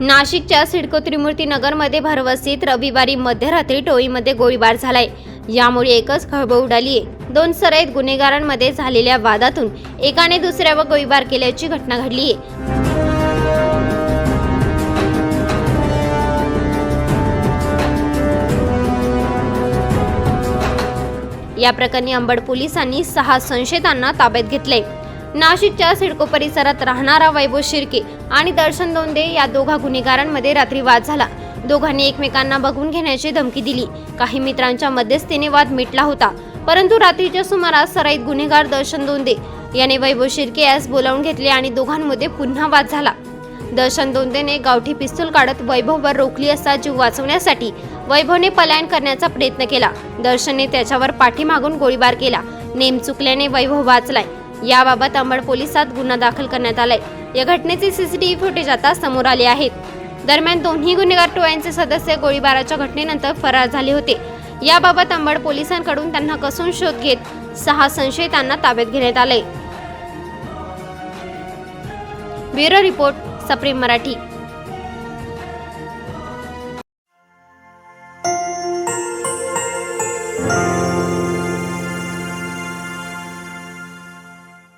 नाशिकच्या सिडको त्रिमूर्ती नगरमध्ये भरवसीत रविवारी मध्यरात्री टोळीमध्ये गोळीबार झालाय. यामुळे एकच खळबळ उडाली आहे दोन सराईत गुन्हेगारांमध्ये झालेल्या वादातून एकाने दुसऱ्यावर गोळीबार केल्याची घटना घडली आहे या प्रकरणी अंबड पोलिसांनी सहा संशयितांना ताब्यात घेतले नाशिकच्या सिडको परिसरात राहणारा वैभव शिर्के आणि दर्शन दोंदे या दोघा गुन्हेगारांमध्ये रात्री वाद झाला. दोघांनी एकमेकांना बघून घेण्याची धमकी दिली. काही मित्रांच्या मध्यस्थीने वाद मिटला होता परंतु रात्रीच्या सुमारास सराईत गुन्हेगार दर्शन दोंदे याने वैभव शिर्के यास बोलावून घेतले आणि दोघांमध्ये पुन्हा वाद झाला. दर्शन दोंदेने गावठी पिस्तूल काढत वैभववर रोखली असता जीव वाचवण्यासाठी वैभवने पलायन करण्याचा प्रयत्न केला. दर्शनने त्याच्यावर पाठीमागून गोळीबार केला. नेम चुकल्याने वैभव वाचलाय. याबाबत अंबड पोलिसात गुन्हा दाखल करण्यात आलाय. या घटनेचे सीसीटीव्ही फुटेज आता समोर आले आहेत दरम्यान दोन्ही गुन्हेगार टोळ्यांचे सदस्य गोळीबाराच्या घटनेनंतर फरार झाले होते. याबाबत अंबड पोलिसांकडून त्यांना कसून शोध घेत सहा संशयितांना ताब्यात घेण्यात आले ब्युरो रिपोर्ट सप्रेम मराठी.